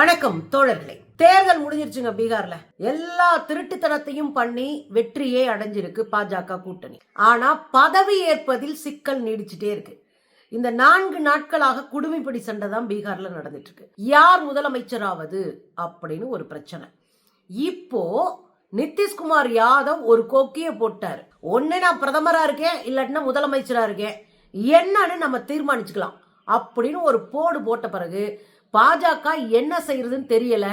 வணக்கம் தோழர்களே. தேர்தல் முடிஞ்சிருச்சுங்க பீகார்ல. எல்லா திருட்டுத்தனத்தையும் பண்ணி வெற்றியே அடைஞ்சிருக்கு பாஜக கூட்டணி. ஆனா பதவி ஏற்பதில் சிக்கல் நீடிச்சுட்டே இருக்கு. இந்த நான்கு நாட்களாக குடுமைப்படி சண்டை தான் பீகார்ல நடந்துட்டு இருக்கு யார் முதலமைச்சராவது அப்படின்னு ஒரு பிரச்சனை. இப்போ நிதிஷ்குமார் யாதவ் ஒரு கோக்கிய போட்டார். ஒன்னு நான் பிரதமரா இருக்கேன் இல்லாட்டினா முதலமைச்சரா இருக்கேன். என்னன்னு நம்ம தீர்மானிச்சுக்கலாம். அப்படின்னு ஒரு போடு போட்ட பிறகு பாஜக என்ன செய்யறதுன்னு தெரியல.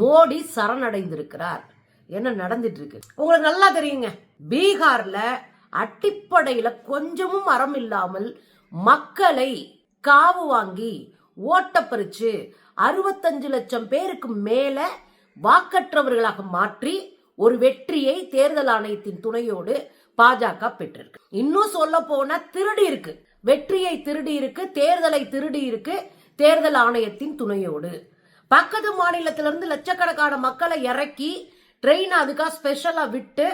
மோடி சரணடைந்திருக்கிறார். என்ன நடந்துட்டு இருக்கு உங்களுக்கு நல்லா தெரியுங்க. பீகார்ல அடிப்படையில கொஞ்சமும் அறம் இல்லாமல் மக்களை காவு வாங்கி ஓட்ட பறிச்சு அறுபத்தஞ்சு லட்சம் பேருக்கு மேல வாக்கற்றவர்களாக மாற்றி ஒரு வெற்றியை தேர்தல் ஆணையத்தின் துணையோடு பாஜக பெற்றிருக்கு. இன்னும் சொல்ல போனா திருடி இருக்கு. வெற்றியை திருடி இருக்கு தேர்தலை திருடி இருக்கு. தேர்தல் ஆணையத்தின் துணையோடு. பக்கத்து மாநிலத்திலிருந்து லட்சக்கணக்கான மக்களை இறக்கி ட்ரெயின் அதுக்காக ஸ்பெஷலா விட்டு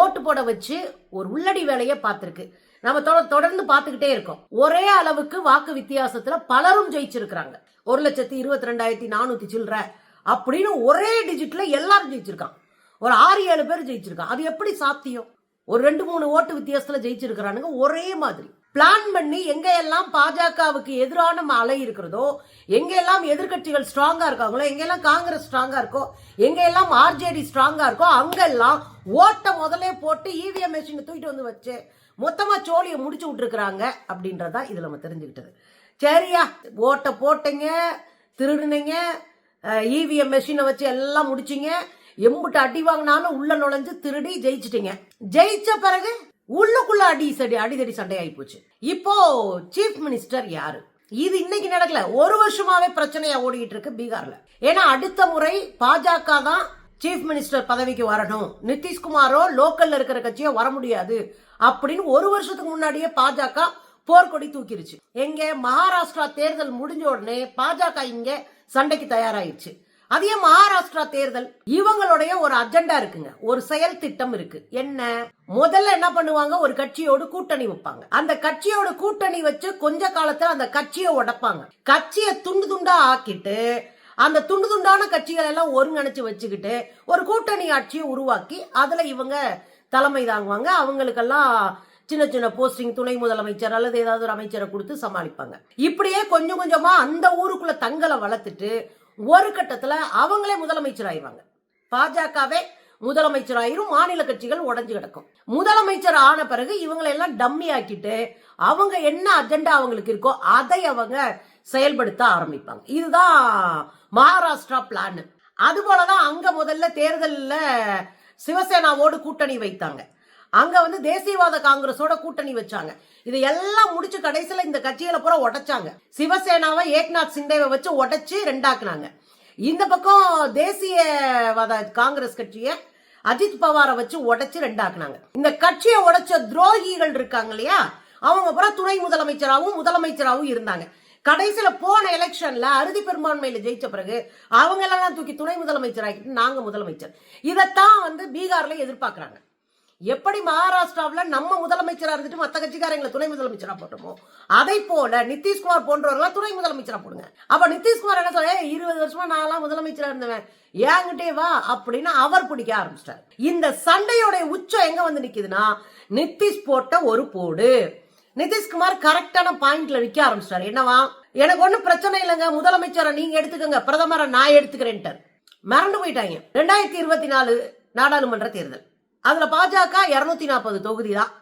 ஓட்டு போட வச்சு ஒரு உள்ளடி வேலையை பார்த்துருக்கு. நம்ம தொடர்ந்து பார்த்துக்கிட்டே இருக்கோம். ஒரே அளவுக்கு வாக்கு வித்தியாசத்துல பலரும் ஜெயிச்சிருக்கிறாங்க. ஒரு லட்சத்தி இருபத்தி ரெண்டாயிரத்தி நானூத்தி சில்லற அப்படின்னு ஒரே டிஜிட்ல எல்லாரும் ஜெயிச்சிருக்கான் ஒரு ஆறு ஏழு பேர் ஜெயிச்சிருக்கான் அது எப்படி சாத்தியம்? ஒரு ரெண்டு மூணு ஓட்டு வித்தியாசத்துல ஜெயிச்சிருக்கிறானுங்க ஒரே மாதிரி. பிளான் பண்ணி எங்கெல்லாம் பாஜகவுக்கு எதிரான அலை இருக்கிறதோ எங்கெல்லாம் எதிர்கட்சிகள் எதிர்க்கட்சிகள் ஸ்ட்ராங்கா இருக்காங்களோ எங்கெல்லாம் காங்கிரஸ் ஸ்ட்ராங்கா இருக்கோ எங்கெல்லாம் ஆர்ஜேடி ஸ்ட்ராங்கா இருக்கோ அங்கெல்லாம் ஓட்டை முதலே போட்டு இவிஎம் மிஷின் தூக்கிட்டு வந்து வச்சு மொத்தமா சோழியை முடிச்சு விட்டுருக்குறாங்க அப்படின்றதா இதுல நம்ம தெரிஞ்சுக்கிட்டது. சரியா? ஓட்டை போட்டீங்க திருடுனீங்க இவிஎம் மெஷினை வச்சு எல்லாம் முடிச்சிங்க எம்புட்டு அடி வாங்கினாலும் உள்ள நுழைஞ்சு திருடி ஜெயிச்சிட்டீங்க. ஜெயிச்ச பிறகு உள்ளுக்குள்ள அடி சடி அடிதடி சண்டை போச்சு இப்போ சீஃப் மினிஸ்டர் யாரு? இது இன்னைக்கு நடக்கல. ஒரு வருஷமாவே பிரச்சனையா ஓடிக்கிட்டு இருக்கு பீகார்ல. ஏன்னா அடுத்த முறை பாஜக தான் சீஃப் மினிஸ்டர் பதவிக்கு வரணும். நிதிஷ்குமாரோ லோக்கல்ல இருக்கிற கட்சியோ வர முடியாது அப்படின்னு ஒரு வருஷத்துக்கு முன்னாடியே பாஜக போர்க்கொடி தூக்கிருச்சு. எங்க மகாராஷ்டிரா தேர்தல் முடிஞ்ச உடனே பாஜக இங்க சண்டைக்கு தயாராயிருச்சு. அதே மகாராஷ்டிரா தேர்தல். இவங்களுடைய ஒரு அஜெண்டா இருக்குங்க. ஒரு செயல் திட்டம் இருக்கு. என்ன? முதல்ல என்ன பண்ணுவாங்க? ஒரு கட்சியோடு கூட்டணி வைப்பாங்க. அந்த கட்சியோட கூட்டணி வச்சு கொஞ்ச காலத்துல அந்த கட்சியை உடைப்பாங்க. கட்சியை துண்டு துண்டா ஆக்கிட்டு அந்த துண்டு துண்டான கட்சிகள் எல்லாம் ஒருங்கிணைச்சு வச்சுக்கிட்டு ஒரு கூட்டணி ஆட்சியை உருவாக்கி அதுல இவங்க தலைமை தாங்குவாங்க. அவங்களுக்கெல்லாம் சின்ன சின்ன போஸ்டிங் துணை முதலமைச்சர் அல்லது ஏதாவது ஒரு அமைச்சரை கொடுத்து சமாளிப்பாங்க. இப்படியே கொஞ்சம் கொஞ்சமா அந்த ஊருக்குள்ள தங்களை வளர்த்துட்டு ஒரு கட்டத்தில் அவங்களே முதலமைச்சர் ஆயிடுவாங்க பாஜகவே முதலமைச்சர் ஆயிரும் மாநில கட்சிகள் உடஞ்சு கிடக்கும். முதலமைச்சர் ஆன பிறகு இவங்களை எல்லாம் டம்மி ஆக்கிட்டு அவங்க என்ன அஜெண்டா அவங்களுக்கு இருக்கோ அதை அவங்க செயல்படுத்த ஆரம்பிப்பாங்க. இதுதான் மகாராஷ்டிரா பிளான் அது போலதான் அங்க முதல்ல தேர்தலில் சிவசேனாவோடு கூட்டணி வைத்தாங்க. அங்க வந்து தேசியவாத காங்கிரஸோட கூட்டணி வச்சாங்க. இது எல்லாம் முடிச்சு கடைசியில இந்த கட்சிகளை பூரா உடைச்சாங்க. சிவசேனாவை ஏக்நாத் சிண்டேவை வச்சு உடைச்சு ரெண்டாக்குனாங்க. இந்த பக்கம் தேசியவாத காங்கிரஸ் கட்சியை அஜித் பவாரை வச்சு உடைச்சு ரெண்டாக்குனாங்க. இந்த கட்சியை உடைச்ச துரோகிகள் இருக்காங்க இல்லையா? அவங்க பூரா துணை முதலமைச்சராகவும் முதலமைச்சராகவும் இருந்தாங்க. கடைசியில போன எலெக்ஷன்ல அறுதி பெரும்பான்மையில ஜெயிச்ச பிறகு அவங்க எல்லாம் தூக்கி துணை முதலமைச்சர் ஆகிட்டு நாங்க முதலமைச்சர். இதைத்தான் வந்து பீகார்ல எதிர்பார்க்கிறாங்க. எப்படி மகாராஷ்டிராவில் நம்ம முதலமைச்சராக இருந்துட்டு மற்ற கட்சிக்காரங்களை துணை முதலமைச்சராக போட்டோமோ? அதை போல நிதிஷ்குமார் போன்றவர்களா துணை முதலமைச்சராக போடுங்க. அப்போ நிதிஷ்குமார் என்ன சொல்ல இருபது வருஷமா நான்லாம் முதலமைச்சராக இருந்தவன். ஏங்கிட்டே வா அப்படின்னு அவர் பிடிக்க ஆரம்பிச்சிட்டார். இந்த சண்டையோடைய உச்சம் எங்க வந்து நிற்கிதுன்னா நிதிஷ் போட்ட ஒரு போடு. நிதிஷ்குமார் கரெக்டான பாயிண்ட்ல நிக்க ஆரம்பிச்சிட்டாரு. என்னவா? எனக்கு ஒன்றும் பிரச்சனை இல்லைங்க. முதலமைச்சரை நீங்க எடுத்துக்கோங்க. பிரதமரை நான் எடுத்துக்கிறேன்ட்டார். மறந்து போயிட்டாங்க. ரெண்டாயிரத்தி இருபத்தி நாலு நாடாளுமன்ற தேர்தல். அதில் பாஜக இரநூத்தி நாற்பது தொகுதி தான்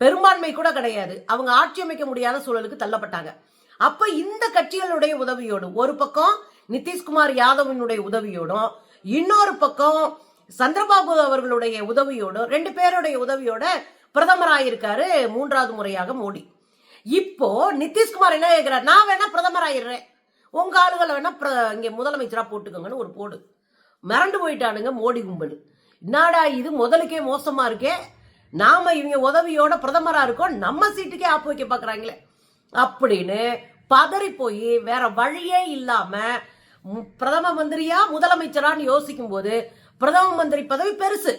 பெரும்பான்மை கூட கிடையாது. அவங்க ஆட்சி அமைக்க முடியாத சூழலுக்கு தள்ளப்பட்டாங்க. அப்ப இந்த கட்சிகளுடைய உதவியோடு ஒரு பக்கம் நிதிஷ்குமார் யாதவினுடைய உதவியோடும் இன்னொரு பக்கம் சந்திரபாபு அவர்களுடைய உதவியோடும் ரெண்டு பேருடைய உதவியோட பிரதமராயிருக்காரு மூன்றாவது முறையாக மோடி. இப்போ நிதிஷ்குமார் என்ன கேட்கிறார் நான் வேணா பிரதமர் ஆயிடுறேன் உங்க ஆளுகளை வேணா பிர- இங்க முதலமைச்சரா போட்டுக்கோங்கன்னு ஒரு போடு. மிரண்டு போயிட்டானுங்க மோடி கும்பல். என்னடா இது? முதலுக்கே மோசமாக இருக்கே. நாம் இவங்க உதவியோட பிரதமராக இருக்கோம். நம்ம சீட்டுக்கே ஆப்பு வைக்க பார்க்குறாங்களே அப்படின்னு பதறி போய் வேற வழியே இல்லாமல் பிரதம மந்திரியா முதலமைச்சரான்னு யோசிக்கும் போது பிரதம மந்திரி பதவி பெருசு.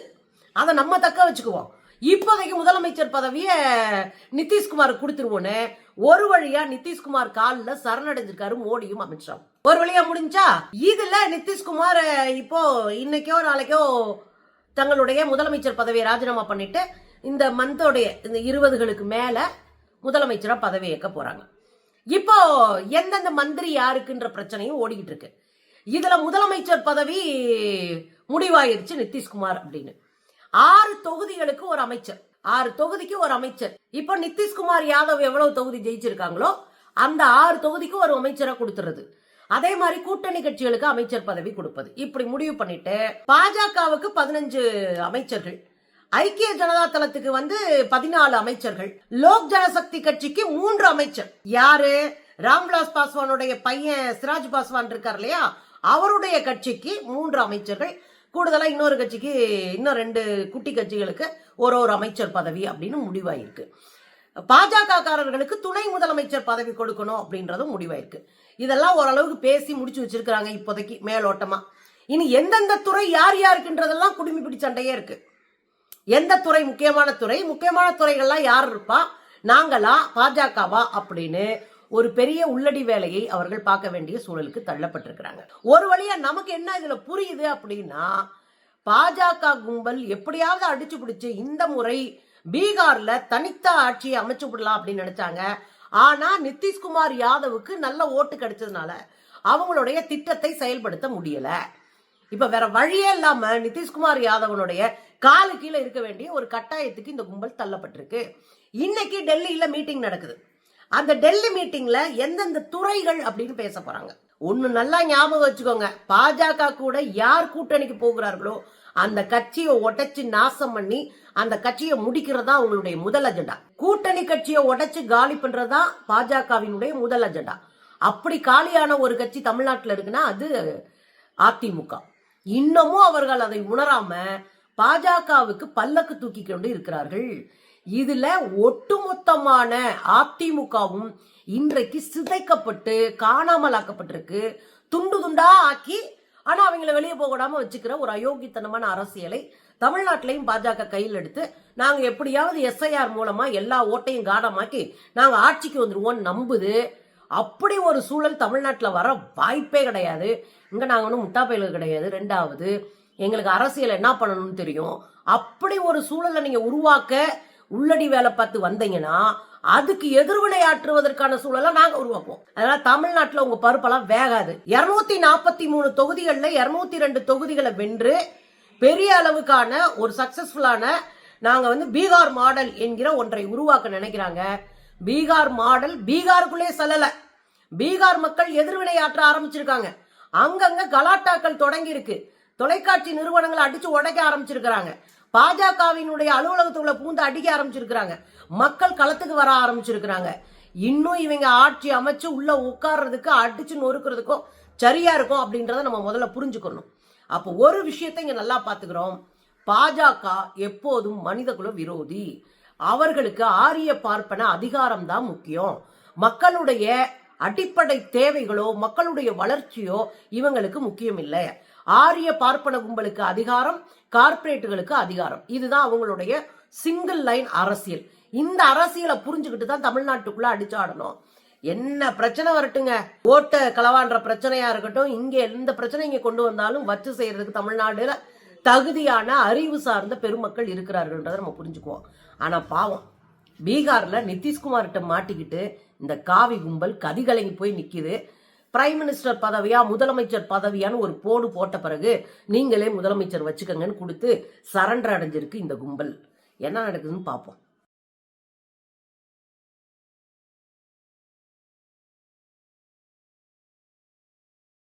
அதை நம்ம தக்க வச்சுக்குவோம். இப்போதைக்கு முதலமைச்சர் பதவியை நிதிஷ்குமார் கொடுத்துருவோன்னு ஒரு வழியா நிதிஷ்குமார் காலில் சரணடைஞ்சிருக்காரு மோடியும் அமித்ஷா ஒரு வழியா முடிஞ்சா இதுல நிதிஷ்குமார் இப்போ இன்னைக்கோ நாளைக்கோ தங்களுடைய முதலமைச்சர் பதவியை ராஜினாமா பண்ணிட்டு இந்த மந்தோடைய இந்த இருபதுகளுக்கு மேல முதலமைச்சரா பதவி ஏற்க போறாங்க. இப்போ எந்தெந்த மந்திரி யாருக்குன்ற பிரச்சனையும் ஓடிக்கிட்டு இருக்கு. இதுல முதலமைச்சர் பதவி முடிவாயிருச்சு நிதிஷ்குமார் அப்படின்னு. ஆறு தொகுதிகளுக்கு ஒரு அமைச்சர். ஆறு தொகுதிக்கு ஒரு அமைச்சர். இப்போ நிதிஷ்குமார் யாதவ் எவ்வளவு தொகுதி ஜெயிச்சிருக்காங்களோ அந்த ஆறு தொகுதிக்கு ஒரு அமைச்சரை கொடுத்துறது. அதே மாதிரி கூட்டணி கட்சிகளுக்கு அமைச்சர் பதவி கொடுப்பது. இப்படி முடிவு பண்ணிட்டு பாஜகவுக்கு பதினஞ்சு அமைச்சர்கள் ஐக்கிய ஜனதா தளத்துக்கு வந்து பதினாலு அமைச்சர்கள் லோக் ஜனசக்தி கட்சிக்கு மூன்று அமைச்சர். யாரு? ராம்விலாஸ் பாஸ்வானுடைய பையன் சிராஜ் பாஸ்வான் இருக்கார் இல்லையா? அவருடைய கட்சிக்கு மூன்று அமைச்சர்கள். கூடுதலா இன்னொரு கட்சிக்கு இன்னும் ரெண்டு குட்டி கட்சிகளுக்கு ஒரு ஒரு அமைச்சர் பதவி அப்படின்னு முடிவாயிருக்கு. பாஜக காரர்களுக்கு துணை முதலமைச்சர் பதவி கொடுக்கணும் அப்படின்றதும் முடிவாயிருக்கு. இதெல்லாம் ஓரளவுக்கு பேசி முடிச்சு வச்சிருக்கிறாங்க இப்போதைக்கு மேலோட்டமா. இனி எந்தெந்த துறை யார் யாருக்குன்றதெல்லாம் குடுமி சண்டையே இருக்கு. எந்த துறை முக்கியமான துறை? முக்கியமான துறைகள்லாம் யார் இருப்பா? நாங்களா? பாஜகவா? அப்படின்னு ஒரு பெரிய உள்ளடி வேலையை அவர்கள் பார்க்க வேண்டிய சூழலுக்கு தள்ளப்பட்டிருக்கிறாங்க. ஒரு வழியா நமக்கு என்ன இதுல புரியுது அப்படின்னா பாஜக கும்பல் எப்படியாவது அடிச்சு பிடிச்சு இந்த முறை பீகார்ல தனித்த ஆட்சியை அமைச்சு விடலாம் அப்படின்னு நினைச்சாங்க. ஆனா நிதிஷ்குமார் யாதவுக்கு நல்ல ஓட்டு கிடைச்சதுனால அவங்களுடைய திட்டத்தை செயல்படுத்த முடியல. இப்ப வேற வழியே இல்லாம நிதிஷ்குமார் யாதவனுடைய காலு கீழே இருக்க வேண்டிய ஒரு கட்டாயத்துக்கு இந்த கும்பல் தள்ளப்பட்டிருக்கு. இன்னைக்கு டெல்லியில மீட்டிங் நடக்குது. அந்த டெல்லி மீட்டிங்ல எந்தெந்த துறைகள் அப்படின்னு பேச போறாங்க. ஒண்ணு நல்லா ஞாபகம் வச்சுக்கோங்க. பாஜக கூட யார் கூட்டணிக்கு போகிறார்களோ அந்த கட்சியை உடைச்சு நாசம் பண்ணி அந்த கட்சியை முடிக்கிறதா அவங்களுடைய முதல் அஜெண்டா? கூட்டணி கட்சியை உடைச்சு காலி பண்றதா பாஜகவினுடைய முதல் அஜெண்டா? அப்படி காலியான ஒரு கட்சி தமிழ்நாட்டில் இருக்குன்னா அது அதிமுக. இன்னமும் அவர்கள் அதை உணராம பாஜகவுக்கு பல்லக்கு தூக்கி கொண்டு இருக்கிறார்கள். இதுல ஒட்டுமொத்தமான அதிமுகவும் இன்றைக்கு சிதைக்கப்பட்டு காணாமலாக்கப்பட்டிருக்கு. துண்டு துண்டா ஆக்கி ஆனா அவங்கள வெளியே போக விடாம வச்சுக்கிற ஒரு அயோக்கியத்தனமான அரசியலை தமிழ்நாட்டிலையும் பாஜக கையில் எடுத்து நாங்க எப்படியாவது எஸ்ஐஆர் மூலமா எல்லா ஓட்டையும் காடமாக்கி நாங்க ஆட்சிக்கு வந்துருவோம் நம்புது. அப்படி ஒரு சூழல் தமிழ்நாட்டில் வர வாய்ப்பே கிடையாது. இங்க நாங்க ஒன்றும் முட்டாப்பயில கிடையாது ரெண்டாவது. எங்களுக்கு அரசியல் என்ன பண்ணணும்னு தெரியும். அப்படி ஒரு சூழலை நீங்க உருவாக்க உள்ளடி வேலை பார்த்து வந்தீங்கன்னா அதுக்கு எதிர்வினையாற்றுவதற்கான சூழலை நாங்க உருவாக்குவோம். அதனால தமிழ்நாட்டில் உங்க பருப்பெல்லாம் வேகாது. இருநூத்தி நாற்பத்தி மூணு தொகுதிகளில் இருநூத்தி ரெண்டு தொகுதிகளை வென்று பெரிய அளவுக்கான ஒரு சக்சஸ்ஃபுல்லான நாங்கள் வந்து பீகார் மாடல் என்கிற ஒன்றை உருவாக்க நினைக்கிறாங்க. பீகார் மாடல் பீகாருக்குள்ளே செல்லலை. பீகார் மக்கள் எதிர்வினையாற்ற ஆரம்பிச்சிருக்காங்க. அங்கங்க கலாட்டாக்கள் தொடங்கி இருக்கு. தொலைக்காட்சி நிறுவனங்களை அடிச்சு உடைக்க ஆரம்பிச்சிருக்கிறாங்க. பாஜகவினுடைய அலுவலகத்துக்குள்ள பூந்து அடிக்க ஆரம்பிச்சிருக்கிறாங்க. மக்கள் களத்துக்கு வர ஆரம்பிச்சிருக்கிறாங்க. இன்னும் இவங்க ஆட்சி அமைச்சு உள்ள உட்கார்றதுக்கு அடிச்சு நொறுக்கிறதுக்கும் சரியா இருக்கும் அப்படின்றத நம்ம முதல்ல புரிஞ்சுக்கணும். அப்போ ஒரு விஷயத்தை இங்கே நல்லா பார்த்துக்கிறோம். பாஜக எப்போதும் மனிதகுல விரோதி. அவர்களுக்கு ஆரிய பார்ப்பன அதிகாரம் தான் முக்கியம். மக்களுடைய அடிப்படை தேவைகளோ மக்களுடைய வளர்ச்சியோ இவங்களுக்கு முக்கியம் இல்லை. ஆரிய பார்ப்பன கும்பலுக்கு அதிகாரம் கார்ப்பரேட்டுகளுக்கு அதிகாரம். இதுதான் அவங்களுடைய சிங்கிள் லைன் அரசியல். இந்த அரசியலை புரிஞ்சுக்கிட்டு தான் தமிழ்நாட்டுக்குள்ள அடிச்சாடணும். என்ன பிரச்சனை வரட்டுங்க? ஓட்ட களவான்ற பிரச்சனையா இருக்கட்டும் இங்க எந்த பிரச்சனை கொண்டு வந்தாலும் வச்சு செய்யறதுக்கு தமிழ்நாடுல தகுதியான அறிவு சார்ந்த பெருமக்கள் இருக்கிறார்கள்ன்றதை நம்ம புரிஞ்சுக்குவோம். ஆனா பாவம் பீகார்ல நிதிஷ்குமார்கிட்ட மாட்டிக்கிட்டு இந்த காவி கும்பல் கதிகலங்கி போய் நிக்குது. பிரைம் மினிஸ்டர் பதவியா முதலமைச்சர் பதவியான்னு ஒரு போடு போட்ட பிறகு நீங்களே முதலமைச்சர் வச்சுக்கங்கன்னு கொடுத்து சரண்டர் அடைஞ்சிருக்கு இந்த கும்பல். என்ன நடக்குதுன்னு பார்ப்போம்